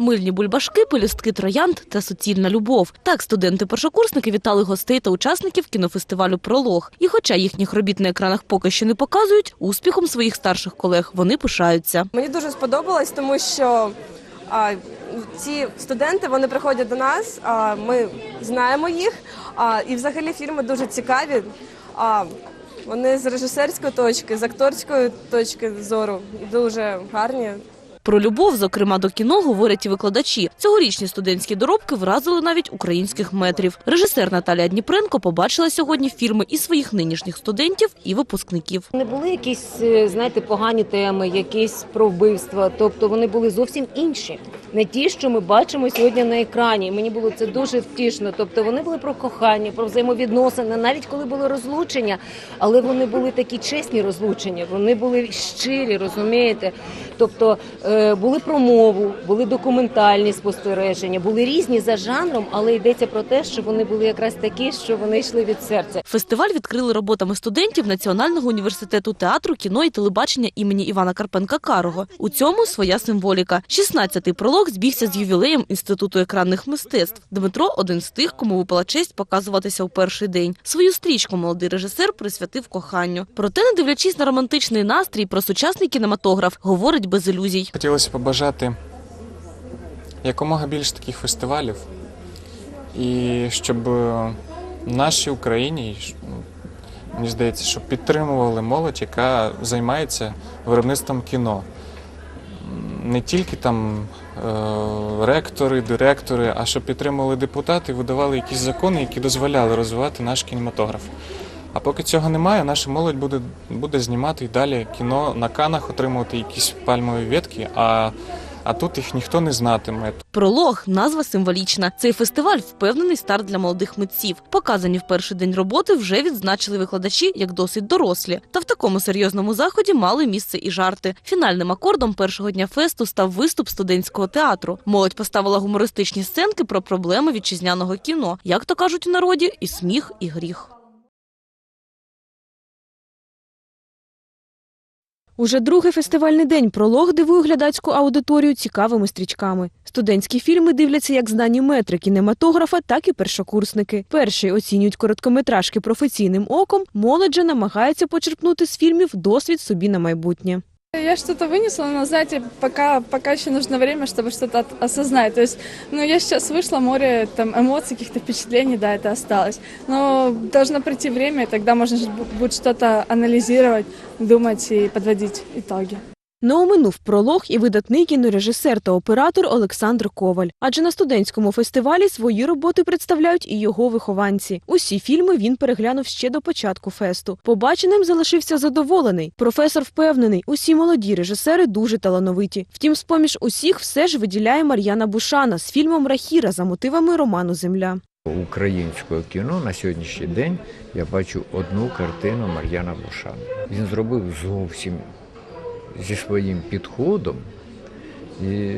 Мильні бульбашки, пелюстки троянд та суцільна любов. Так студенти-першокурсники вітали гостей та учасників кінофестивалю Пролог. І хоча їхніх робіт на екранах поки що не показують, успіхом своїх старших колег вони пишаються. Мені дуже сподобалось, тому що а, ці студенти вони приходять до нас, а, ми знаємо їх. А, і взагалі фільми дуже цікаві. А, вони з режисерської точки, з акторської точки зору дуже гарні. Про любов, зокрема до кіно, говорять і викладачі. Цьогорічні студентські доробки вразили навіть українських метрів. Режисер Наталія Дніпренко побачила сьогодні фільми і своїх нинішніх студентів, і випускників. Не були якісь, е, знаєте, погані теми, якісь про вбивства. Тобто вони були зовсім інші, не ті, що ми бачимо сьогодні на екрані. Мені було це дуже втішно. Тобто вони були про кохання, про взаємовідносини, навіть коли були розлучення, але вони були такі чесні розлучення. Вони були щирі, розумієте? Тобто е, були про мову, були документальні спостереження, були різні за жанром, але йдеться про те, що вони були якраз такі, що вони йшли від серця. Фестиваль відкрили роботами студентів Національного університету театру, кіно і телебачення імені Івана Карпенка Карого. У цьому своя символіка. 16-й пролог збігся з ювілеєм Інституту екранних мистецтв. Дмитро один з тих, кому випала честь показуватися у перший день. Свою стрічку молодий режисер присвятив коханню. Проте, не дивлячись на романтичний настрій про сучасний кінематограф, говорить без ілюзій. Хотілося побажати якомога більше таких фестивалів, і щоб в нашій Україні, ну, мені здається, щоб підтримували молодь, яка займається виробництвом кіно. Не тільки там е, ректори, директори, а щоб підтримували депутати, видавали якісь закони, які дозволяли розвивати наш кінематограф. А поки цього немає, наша молодь буде, буде знімати і далі кіно на канах, отримувати якісь пальмові ветки, а, а тут їх ніхто не знатиме. Пролог назва символічна. Цей фестиваль впевнений старт для молодих митців. Показані в перший день роботи вже відзначили викладачі як досить дорослі. Та в такому серйозному заході мали місце і жарти. Фінальним акордом першого дня фесту став виступ студентського театру. Молодь поставила гумористичні сценки про проблеми вітчизняного кіно. Як то кажуть у народі, і сміх, і гріх. Уже другий фестивальний день пролог дивує глядацьку аудиторію цікавими стрічками. Студентські фільми дивляться як знані метри кінематографа, так і першокурсники. Перші оцінюють короткометражки професійним оком, молодь же намагається почерпнути з фільмів досвід собі на майбутнє. Я что-то вынесла, но, знаете, пока, пока еще нужно время, чтобы что-то от- осознать. То есть, ну, я сейчас вышла, море там эмоций, каких-то впечатлений, да, это осталось. Но должно прийти время, и тогда можно же бу- будет что-то анализировать, думать и подводить итоги. Не оминув пролог і видатний кінорежисер та оператор Олександр Коваль. Адже на студентському фестивалі свої роботи представляють і його вихованці. Усі фільми він переглянув ще до початку фесту. Побаченим залишився задоволений. Професор впевнений, усі молоді режисери дуже талановиті. Втім, з поміж усіх все ж виділяє Мар'яна Бушана з фільмом Рахіра за мотивами роману Земля. Українського кіно на сьогоднішній день я бачу одну картину Мар'яна Бушана. Він зробив зовсім зі своїм підходом. І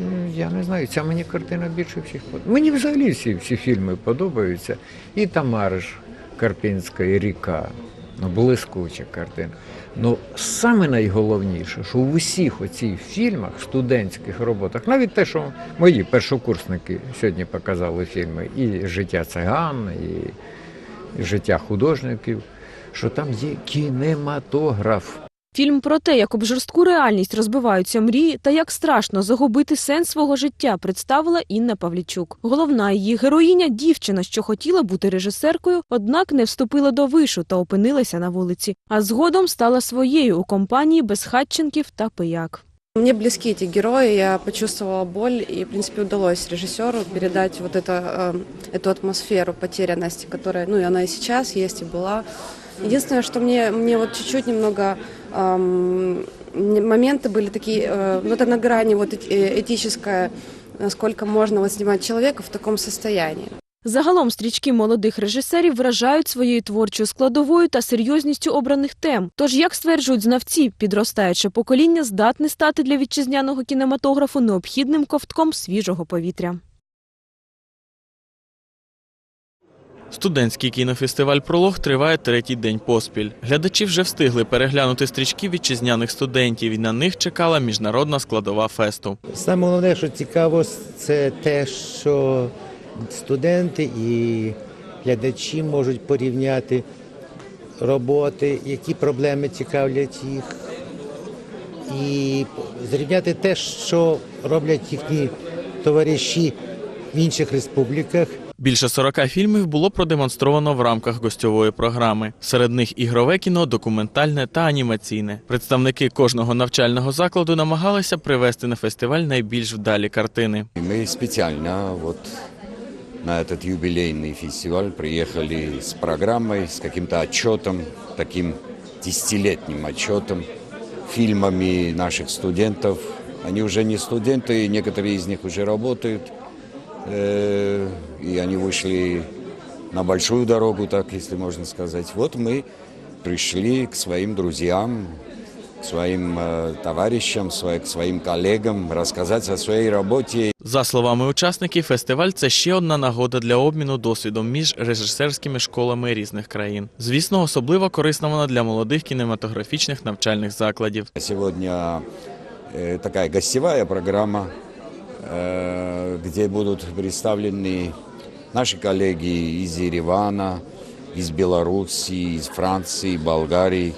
ну, я не знаю, ця мені картина більше всіх подобається. Мені взагалі всі, всі фільми подобаються. І Тамариш Карпінська, і Ріка. Ну, блискуча картина. Ну, саме найголовніше, що в усіх оцих фільмах, студентських роботах, навіть те, що мої першокурсники сьогодні показали фільми, і життя циган, і, і життя художників, що там є кінематограф. Фільм про те, як об жорстку реальність розбиваються мрії та як страшно загубити сенс свого життя, представила Інна Павлічук. Головна її героїня дівчина, що хотіла бути режисеркою, однак не вступила до вишу та опинилася на вулиці. А згодом стала своєю у компанії безхатченків та пияк. Мне близки эти герои, я почувствовала боль, и, в принципе, удалось режиссеру передать вот это, э, эту атмосферу потерянности, которая, ну, и она и сейчас есть, и была. Единственное, что мне, мне вот чуть-чуть немного эм, не- моменты были такие, э, ну, это на грани вот эти- э, этическое, насколько можно вот снимать человека в таком состоянии. Загалом стрічки молодих режисерів вражають своєю творчою складовою та серйозністю обраних тем. Тож, як стверджують знавці, підростаюче покоління здатне стати для вітчизняного кінематографу необхідним ковтком свіжого повітря. Студентський кінофестиваль Пролог триває третій день поспіль. Глядачі вже встигли переглянути стрічки вітчизняних студентів, і на них чекала міжнародна складова фесту. Саме головне, що цікаво, це те, що студенти і глядачі можуть порівняти роботи, які проблеми цікавлять їх, і зрівняти те, що роблять їхні товариші в інших республіках. Більше 40 фільмів було продемонстровано в рамках гостьової програми. Серед них ігрове кіно, документальне та анімаційне. Представники кожного навчального закладу намагалися привести на фестиваль найбільш вдалі картини. И Мы специально вот на этот юбилейный фестиваль приехали с программой, с каким-то отчетом, таким десятилетним отчетом, фильмами наших студентов. Они уже не студенты, некоторые из них уже работают, э, и они вышли на большую дорогу, так если можно сказать. Вот мы пришли к своим друзьям, к своим э, товарищам, свои- к своим коллегам, рассказать о своей работе За словами учасників, фестиваль це ще одна нагода для обміну досвідом між режисерськими школами різних країн. Звісно, особливо корисна вона для молодих кінематографічних навчальних закладів. Сегодня э, такая гостевая программа, э, где будут представлены наши коллеги из Еревана, из Белоруссии, из Франции, Болгарии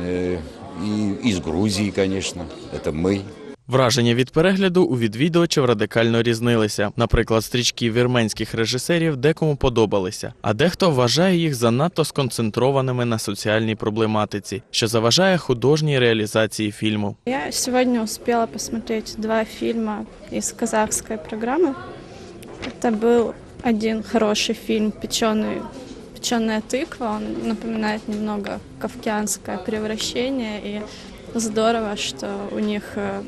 э, и из Грузии, конечно. Это мы. Враження від перегляду у відвідувачів радикально різнилися. Наприклад, стрічки вірменських режисерів декому подобалися, а дехто вважає їх занадто сконцентрованими на соціальній проблематиці, що заважає художній реалізації фільму. Я сегодня успела посмотреть два фильма из казахской программы. Это был один хороший фильм «Печеный, «Печеная тыква». Он напоминает немного кавказское превращение. И здорово, что у них э,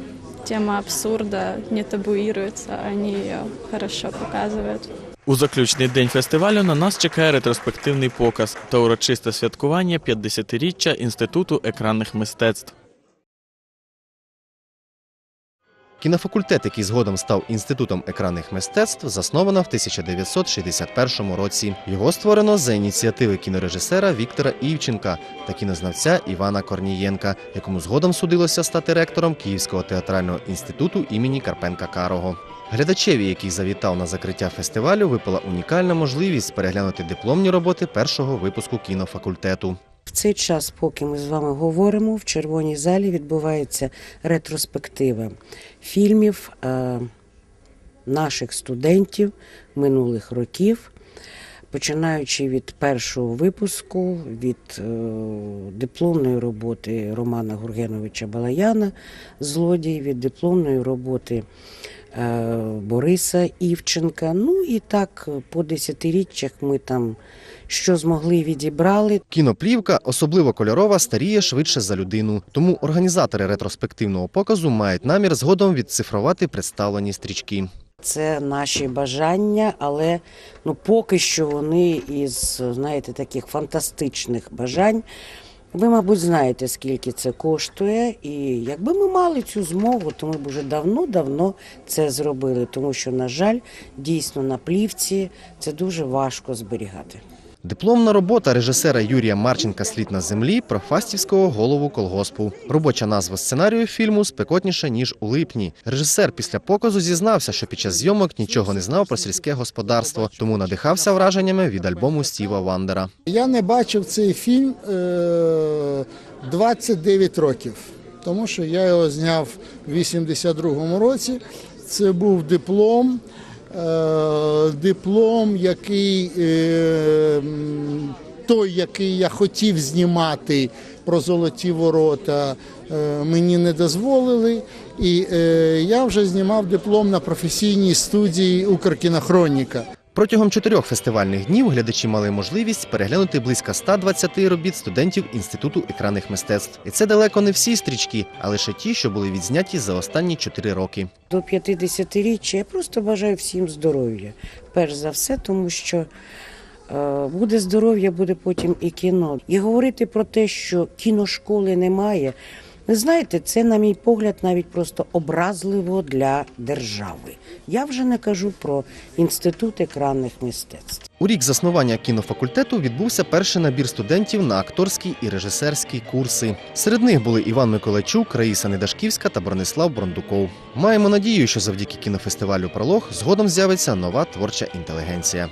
тема абсурда не табуируется, они ее хорошо показывают. У заключний день фестивалю на нас чекає ретроспективний показ та урочисте святкування 50-річчя Інституту екранних мистецтв. Кінофакультет, який згодом став інститутом екранних мистецтв, засновано в 1961 році. Його створено за ініціативи кінорежисера Віктора Івченка та кінознавця Івана Корнієнка, якому згодом судилося стати ректором Київського театрального інституту імені Карпенка Карого. Глядачеві, який завітав на закриття фестивалю, випала унікальна можливість переглянути дипломні роботи першого випуску кінофакультету. Цей час, поки ми з вами говоримо, в червоній залі відбувається ретроспектива фільмів е, наших студентів минулих років, починаючи від першого випуску, від е, дипломної роботи Романа Гургеновича Балаяна Злодій, від дипломної роботи Бориса Івченка. Ну і так по десятиріччях ми там що змогли відібрали. Кіноплівка, особливо кольорова, старіє швидше за людину. Тому організатори ретроспективного показу мають намір згодом відцифрувати представлені стрічки. Це наші бажання, але ну поки що вони із знаєте таких фантастичних бажань. Ви, мабуть, знаєте, скільки це коштує, і якби ми мали цю змогу, то ми б уже давно-давно це зробили, тому що, на жаль, дійсно на плівці це дуже важко зберігати. Дипломна робота режисера Юрія Марченка Слід на землі про фастівського голову колгоспу. Робоча назва сценарію фільму спекотніша ніж у липні. Режисер після показу зізнався, що під час зйомок нічого не знав про сільське господарство, тому надихався враженнями від альбому Стіва Вандера. Я не бачив цей фільм е, 29 років, тому що я його зняв в 82-му році. Це був диплом. Е, Диплом, який е, той, який я хотів знімати про золоті ворота, е, мені не дозволили. І я вже знімав диплом на професійній студії Укркінохроніка. Протягом чотирьох фестивальних днів глядачі мали можливість переглянути близько 120 робіт студентів Інституту екранних мистецтв. І це далеко не всі стрічки, а лише ті, що були відзняті за останні чотири роки. До 50-річчя я просто бажаю всім здоров'я. Перш за все, тому що е, буде здоров'я, буде потім і кіно. І говорити про те, що кіношколи немає. Ви знаєте, це, на мій погляд, навіть просто образливо для держави. Я вже не кажу про інститут екранних мистецтв. У рік заснування кінофакультету відбувся перший набір студентів на акторські і режисерські курси. Серед них були Іван Миколайчук, Раїса Недашківська та Бронислав Брондуков. Маємо надію, що завдяки кінофестивалю Пролог згодом з'явиться нова творча інтелігенція.